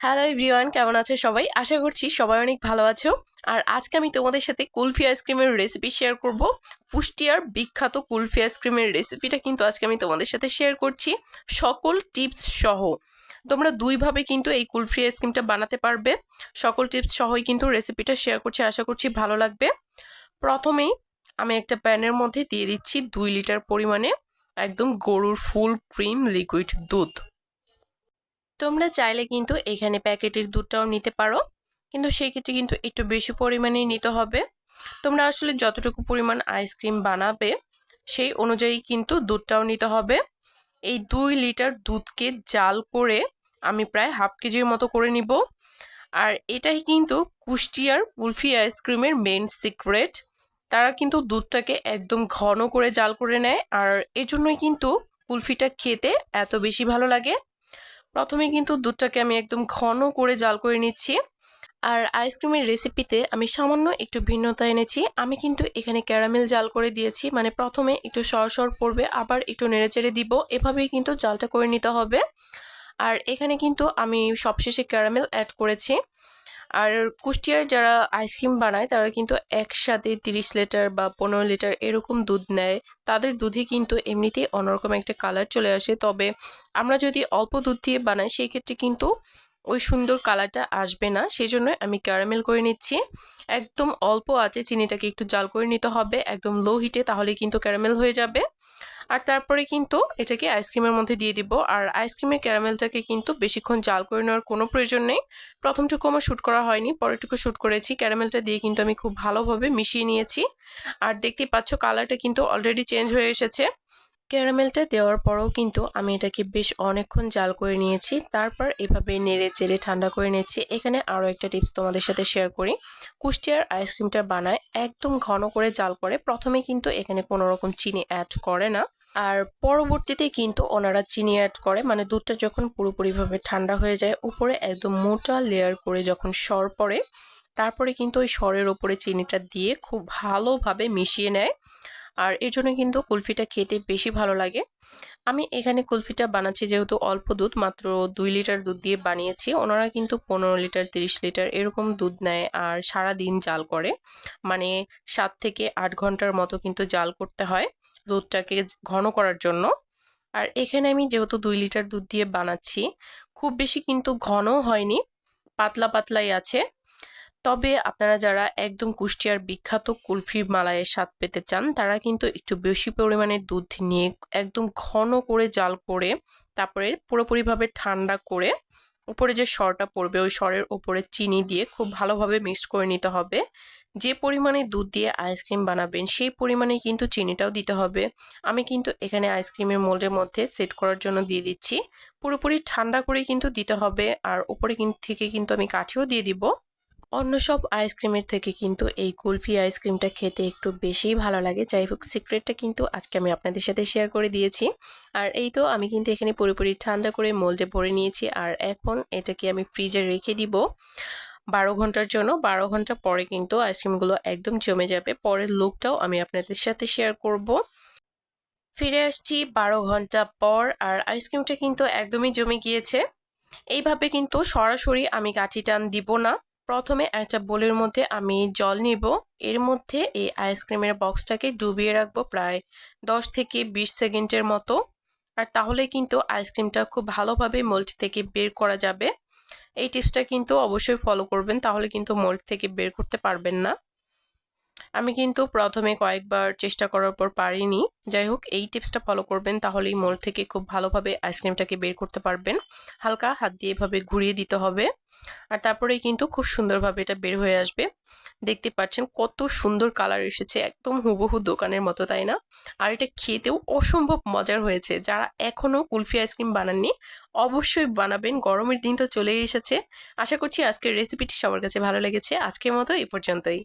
Hello everyone কেমন আছে সবাই? আশা করছি সবাই অনেক ভালো আছো। আর আজকে আমি তোমাদের সাথে কুলফি আইসক্রিমের রেসিপি শেয়ার করব। পুষ্টিয়ার বিখ্যাত কুলফি আইসক্রিমের রেসিপিটা কিন্তু আজকে আমি তোমাদের সাথে শেয়ার করছি। সকল টিপস সহ। তোমরা দুইভাবে কিন্তু এই কুলফি আইসক্রিমটা বানাতে পারবে। সকল টিপস সহই কিন্তু রেসিপিটা শেয়ার করছি, আশা করছি ভালো লাগবে। প্রথমেই আমি একটা প্যানের মধ্যে দিয়ে দিচ্ছি দুই লিটার পরিমাণে একদম গরুর ফুল ক্রিম লিকুইড দুধ। তোমরা চাইলে কিন্তু এখানে প্যাকেটের দুধটাও নিতে পারো। কিন্তু সেক্ষেত্রে কিন্তু একটু বেশি পরিমাণেই নিতে হবে। তোমরা আসলে যতটুকু পরিমাণ আইসক্রিম বানাবে, সেই অনুযায়ী কিন্তু দুধটাও নিতে হবে। এই দুই লিটার দুধকে জাল করে আমি প্রায় হাফ কেজির মতো করে নিব। আর এটাই কিন্তু কুষ্টিয়ার কুলফি আইসক্রিমের মেন সিক্রেট তারা কিন্তু দুধটাকে একদম ঘন করে জাল করে নেয়। আর এর জন্যই কিন্তু কুলফিটা খেতে এত বেশি ভালো লাগে। প্রথমে কিন্তু দুধটাকে আমি একদম ঘন করে জাল করে নিচ্ছি। আর আইসক্রিমের রেসিপিতে আমি সামান্য একটু ভিন্নতা এনেছি। আমি কিন্তু এখানে ক্যারামেল জাল করে দিয়েছি। মানে প্রথমে একটু সর সর পড়বে, আবার একটু নেড়েচেড়ে দিব। এভাবেই কিন্তু জালটা করে নিতে হবে। আর এখানে কিন্তু আমি সবশেষে ক্যারামেল অ্যাড করেছি। আর কুষ্টিয়ায় যারা আইসক্রিম বানায়, তারা কিন্তু একসাথে তিরিশ লিটার বা পনেরো লিটার এরকম দুধ নেয়। তাদের দুধে কিন্তু এমনিতেই অন্যরকম একটা কালার চলে আসে। তবে আমরা যদি অল্প দুধ দিয়ে বানাই, সেই ক্ষেত্রে কিন্তু ওই সুন্দর কালারটা আসবে না সেই জন্য আমি ক্যারামেল করে নিচ্ছি। একদম অল্প আছে, চিনিটাকে একটু জাল করে নিতে হবে, একদম লো হিটে তাহলে কিন্তু ক্যারামেল হয়ে যাবে। আর তারপরে কিন্তু এটাকে আইসক্রিমের মধ্যে দিয়ে দিব। আর আইসক্রিমের ক্যারামেলটাকে কিন্তু বেশিক্ষণ জাল করে নেওয়ার কোনো প্রয়োজন নেই। প্রথমটুকু আমার শ্যুট করা হয়নি, পরেরটুকু শ্যুট করেছি। ক্যারামেলটা দিয়ে কিন্তু আমি খুব ভালোভাবে মিশিয়ে নিয়েছি। আর দেখতেই পাচ্ছ কালারটা কিন্তু অলরেডি চেঞ্জ হয়ে এসেছে। ক্যারামেলটা দেওয়ার পরও কিন্তু আমি এটাকে বেশ অনেকক্ষণ জাল করে নিয়েছি। তারপর এভাবে নেড়ে চেড়ে ঠান্ডা করে নিয়েছি। এখানে আরও একটা টিপস তোমাদের সাথে শেয়ার করি। কুষ্টিয়ার আইসক্রিমটা বানায় একদম ঘন করে জাল করে। প্রথমে কিন্তু এখানে কোনো রকম চিনি অ্যাড করে না। আর পরবর্তীতে কিন্তু ওনারা চিনি অ্যাড করে। মানে দুধটা যখন পুরোপুরিভাবে ঠান্ডা হয়ে যায়, উপরে একদম মোটা লেয়ার করে যখন সর পড়ে, তারপরে কিন্তু ওই সরের ওপরে চিনিটা দিয়ে খুব ভালোভাবে মিশিয়ে নেয়। আর এর জন্য কিন্তু কুলফিটা খেতে বেশি ভালো লাগে। আমি এখানে কুলফিটা বানাচ্ছি যেহেতু অল্প দুধ, মাত্র দুই লিটার দুধ দিয়ে বানিয়েছি। ওনারা কিন্তু পনেরো লিটার, তিরিশ লিটার এরকম দুধ নেয় আর সারা দিন জাল করে। মানে সাত থেকে আট ঘণ্টার মতো কিন্তু জাল করতে হয় দুধটাকে ঘন করার জন্য। আর এখানে আমি যেহেতু দুই লিটার দুধ দিয়ে বানাচ্ছি, খুব বেশি কিন্তু ঘনও হয়নি, পাতলা পাতলাই আছে। তবে আপনারা যারা একদম কুষ্টিয়ার বিখ্যাত কুলফি মালাইয়ের স্বাদ পেতে চান, তারা কিন্তু একটু বেশি পরিমাণে দুধ নিয়ে একদম ঘন করে জাল করে, তারপরে পুরোপুরিভাবে ঠান্ডা করে উপরে যে সরটা পড়বে, ওই সরের ওপরে চিনি দিয়ে খুব ভালোভাবে মিক্স করে নিতে হবে। যে পরিমাণে দুধ দিয়ে আইসক্রিম বানাবেন, সেই পরিমাণে কিন্তু চিনিটাও দিতে হবে। আমি কিন্তু এখানে আইসক্রিমের মোল্ডের মধ্যে সেট করার জন্য দিয়ে দিচ্ছি। পুরোপুরি ঠান্ডা করে কিন্তু দিতে হবে, আর উপরে থেকে কিন্তু আমি কাঠিও দিয়ে দিব। অন্য সব আইসক্রিমের থেকে কিন্তু এই কুলফি আইসক্রিমটা খেতে একটু বেশিই ভালো লাগে। যাই হোক সিক্রেটটা কিন্তু আজকে আমি আপনাদের সাথে শেয়ার করে দিয়েছি। আর এই তো আমি কিন্তু এখানে পুরোপুরি ঠান্ডা করে মোল্ডে ভরে নিয়েছি। আর এখন এটাকে আমি ফ্রিজে রেখে দিব। বারো ঘণ্টার জন্য, বারো ঘণ্টা পরে কিন্তু আইসক্রিমগুলো একদম জমে যাবে। পরের লুকটাও আমি আপনাদের সাথে শেয়ার করব। ফিরে আসছি বারো ঘণ্টা পর, আর আইসক্রিমটা কিন্তু একদমই জমে গিয়েছে। এইভাবে কিন্তু সরাসরি আমি কাঠি টান দিব না। প্রথমে একটা বোলের মধ্যে আমি জল নিব। এর মধ্যে এই আইসক্রিমের বক্সটাকে ডুবিয়ে রাখব প্রায় দশ থেকে বিশ সেকেন্ডের মতো। আর তাহলে কিন্তু আইসক্রিমটা খুব ভালোভাবে মোল্ড থেকে বের করা যাবে। এই টিপসটা কিন্তু অবশ্যই ফলো করবেন, তাহলে কিন্তু মোল্ড থেকে বের করতে পারবেন না। আমি কিন্তু প্রথমে কয়েকবার চেষ্টা করার পর পারিনি। যাই হোক এই টিপসটা ফলো করবেন, তাহলেই মোল থেকে খুব ভালোভাবে আইসক্রিমটাকে বের করতে পারবেন। হালকা হাত দিয়ে এভাবে ঘুরিয়ে দিতে হবে। আর তারপরেই কিন্তু খুব সুন্দরভাবে এটা বের হয়ে আসবে। দেখতে পাচ্ছেন কত সুন্দর কালার এসেছে, একদম হুবহু দোকানের মতো, তাই না? আর এটা খেতেও অসম্ভব মজার হয়েছে। যারা এখনও কুলফি আইসক্রিম বানাননি, অবশ্যই বানাবেন। গরমের দিন তো চলেই এসেছে। আশা করছি আজকের রেসিপিটি সবার কাছে ভালো লেগেছে। আজকের মতো এই পর্যন্তই।